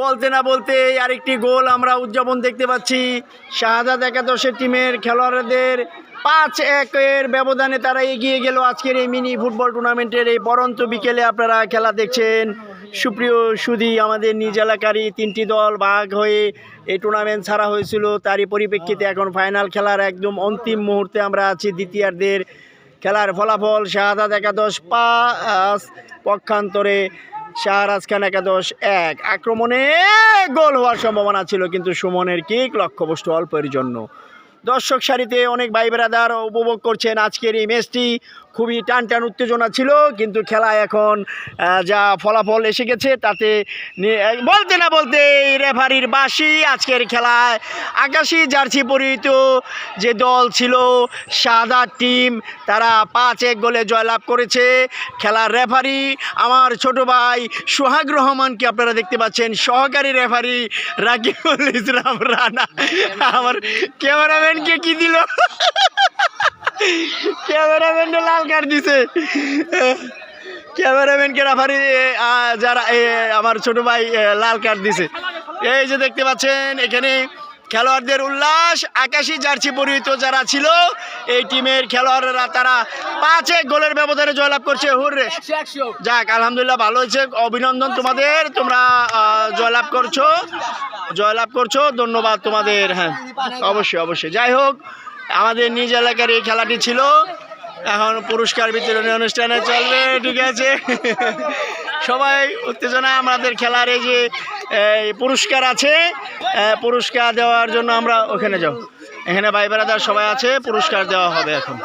বলতে না বলতে আরেকটি গোল আমরা উদযাপন দেখতে পাচ্ছি। শাহাদাত একাদশের টিমের খেলোয়াড়দের পাঁচ একের ব্যবধানে তারা এগিয়ে গেল আজকের এই মিনি ফুটবল টুর্নামেন্টের এই পরন্ত বিকেলে আপনারা খেলা দেখছেন। সুপ্রিয় সুধি, আমাদের নিজ এলাকারই তিনটি দল ভাগ হয়ে এই টুর্নামেন্ট ছাড়া হয়েছিল। তারই পরিপ্রেক্ষিতে এখন ফাইনাল খেলার একদম অন্তিম মুহূর্তে আমরা আছি দ্বিতীয়ার্ধের খেলার ফলাফল। শাহাদাত একাদশ পাঁচ পক্ষান্তরে শাহরাজ খান একাদশ এক। আক্রমণে গোল হওয়ার সম্ভাবনা ছিল, কিন্তু সুমনের কিক লক্ষ্যবস্তু অল্পের জন্য। দর্শক সারিতে অনেক ভাই বেড়াদার উপভোগ করছেন আজকের এই ম্যাচটি। খুবই টান টান উত্তেজনা ছিল কিন্তু খেলা এখন যা ফলাফল এসে গেছে তাতে বলতে না বলতে এই রেফারির বাসি আজকের খেলায়। আকাশি জার্সি পরিহিত যে দল ছিল সাদা টিম তারা পাঁচ এক গোলে জয়লাভ করেছে। খেলার রেফারি আমার ছোট ভাই সোহাগ রহমানকে আপনারা দেখতে পাচ্ছেন। সহকারী রেফারি রাকিবুল ইসলাম রানা। আমার ক্যামেরাম্যানকে কি দিল? ক্যামেরাম্যানটা লাল কার্ড দিছে। ক্যামেরাম্যানকে রেফারি যারা আমার ছোট ভাই লাল কার্ড দিছে। এই যে দেখতে পাচ্ছেন, এখানে খেলোয়াড়দের উল্লাস, আকাশি জার্সি পরিহিত যারা ছিল, এই টিমের খেলোয়াড়রা তারা পাঁচ এক গোলের ব্যবধানে জয়লাভ করছে। হুররে। যাক, আলহামদুলিল্লাহ ভালো হয়েছে। অভিনন্দন তোমাদের। তোমরা জয়লাভ করছ। জয়লাভ করছ। ধন্যবাদ তোমাদের হ্যাঁ। অবশ্যই অবশ্যই। যাই হোক, আমাদের নিজ এলাকার এই খেলাটি ছিল। এখন পুরস্কার বিতরণী অনুষ্ঠানে চলবে, ঠিক আছে? সবাই উত্তেজনা, আমাদের খেলার এই যে পুরস্কার আছে পুরস্কার দেওয়ার জন্য আমরা ওখানে যাও। এখানে ভাই বেড়াদার সবাই আছে, পুরস্কার দেওয়া হবে এখন।